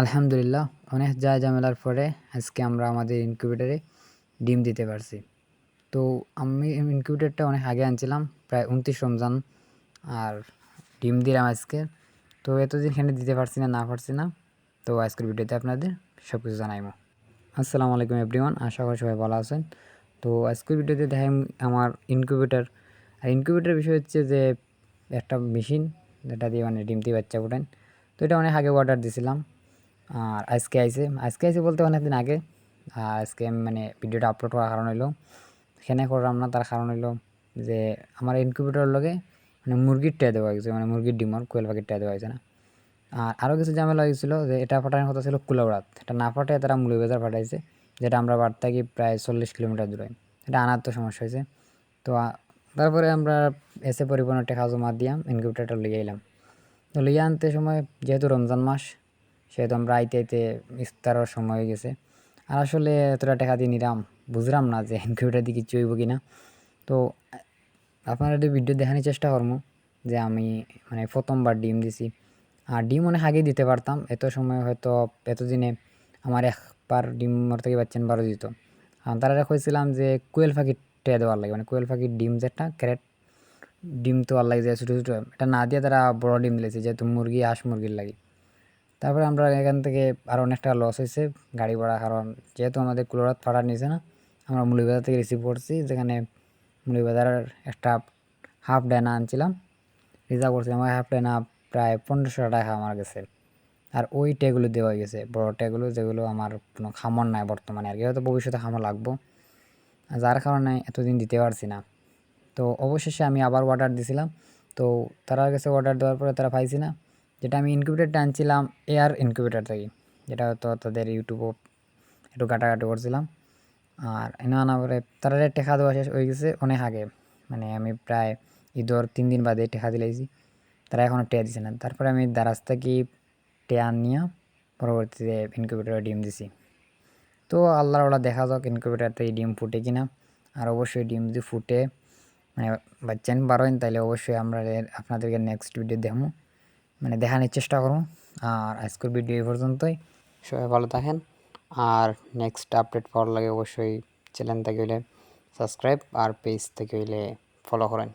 আলহামদুলিল্লাহ, অনেক যা ঝামেলার পরে আজকে আমরা আমাদের ইনকিউবেটারে ডিম দিতে পারছি। তো আমি ইনকিউবেটারটা অনেক আগে আনছিলাম, প্রায় উনত্রিশ রমজান, আর ডিম দিলাম আজকে। তো এতদিন এখানে দিতে পারছি না না পারছি না। তো আজকের ভিডিওতে আপনাদের সব কিছু জানাইব। আসসালামু আলাইকুম এভরিওয়ান আশা করি সবাই ভালো আছেন। তো আজকের ভিডিওতে দেখাই আমার ইনকিউবেটার আর ইনকিউবেটার বিষয় হচ্ছে যে, একটা মেশিন যেটা দিয়ে মানে ডিমটি বাচ্চা ফুটান তো এটা অনেক আগে অর্ডার দিছিলাম। আর আজকে আইসে আজকে আইসে বলতে অনেকদিন আগে। আর আজকে মানে ভিডিওটা আপলোড করার কারণ হইল এখানে করলাম না, তার কারণ হইল যে আমার ইনকিউবেটরের লগে মানে মুরগির টে দেওয়া হয়েছে মানে মুরগির ডিমর, কোয়েল পাখির টে দেওয়া হয়েছে না। আর আরও কিছু ঝামেলা হয়েছিল যে এটা ফাটানোর কথা ছিল কুলাউড়াত। এটা না ফাটায় তারা বাজার ফাটাইছে, যেটা আমরা বাড়ি থাকি প্রায় চল্লিশ কিলোমিটার দূরে। এটা আনার তো সমস্যা হয়েছে। তো তারপরে আমরা এসে পরিবহন টেকা জমা দিয়াম ইনকিউবেটারটা লিয়ে এলাম তো লিয়ে আনতে সময়, যেহেতু রমজান মাস সেহেতু আমরা আইতে আইতে ইফতারের সময় হয়ে গেছে। আর আসলে এতটা টাকা দিয়ে নিলাম, বুঝলাম না যে ইনকিউবেটার দিয়ে কিছু হইব কি না তো, আপনারা একটু ভিডিও দেখানোর চেষ্টা করব যে আমি মানে প্রথমবার ডিম দিছি। আর ডিম অনেক আগেই দিতে পারতাম, এত সময় হয়তো এতদিনে আমার একবার ডিম মর থেকে পাচ্ছেন বারো দিত। তারা কইছিলাম যে কোয়েল পাখির টে দেওয়ার লাগে মানে কোয়েল পাখির ডিম যেটা ক্যারেট, ডিম তো আর লাগে যায় ছোটো ছোটো, এটা না দিয়ে তারা বড় ডিম দিয়েছে, যেহেতু মুরগি, হাঁস মুরগির লাগে। তারপরে আমরা এখান থেকে আরও অনেকটা লস হয়েছে গাড়ি ভাড়া, কারণ যেহেতু আমাদের কুলোরাত ভাড়া নিয়েছে না, আমরা মুলিবাজার থেকে রিসিভ করছি, যেখানে মুলিবাজারের একটা হাফ ডানা আনছিলাম, রিজার্ভ করছি আমার হাফ ডানা প্রায় পনেরোশো টাকা আমার গেছে। আর ওই টেগুলো দেওয়া গেছে, বড় টেগুলো যেগুলো আমার কোনো খামর নাই বর্তমানে আর কি, হয়তো ভবিষ্যতে খামর লাগবো। যার কারণে এতদিন দিতে পারছি না। তো অবশেষে আমি আবার অর্ডার দিছিলাম, তো তারা কাছে অর্ডার দেওয়ার পরে তারা পাইছি না। যেটা আমি ইনকিউবেটারটা আনছিলাম এয়ার ইনকিউবেটার থেকে। যেটা হয়তো তাদের ইউটিউবও একটু কাটাকাটি করছিলাম। আর এনে আনা পরে তারা টেকা দেওয়া শেষ হয়ে গেছে অনেক আগে। মানে আমি প্রায় ঈদর তিন দিন বাদে টেকা দিলাইছি তারা এখনও টেয়া দিছে না। তারপরে আমি দারাজ থেকে টেয়া নিয়ে পরবর্তীতে ইনকিউবেটারে ডিম দিছি। তো আল্লাহর ওলা দেখা যাক ইনকিউবেটার থেকে ডিম ফুটে কিনা। আর অবশ্যই ডিম যদি ফুটে মানে বাচ্চান বারোইন তাহলে অবশ্যই আমরা আপনাদেরকে নেক্সট ভিডিও দেখব মানে দেখানোর চেষ্টা করব। আর আজকের ভিডিও এই পর্যন্তই। সবাই ভালো থাকেন। আর নেক্সট আপডেট পাওয়ার লাগে অবশ্যই চ্যানেল থেকে হইলে সাবস্ক্রাইব আর পেজ থেকে হইলে ফলো করেন।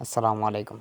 আসসালামু আলাইকুম।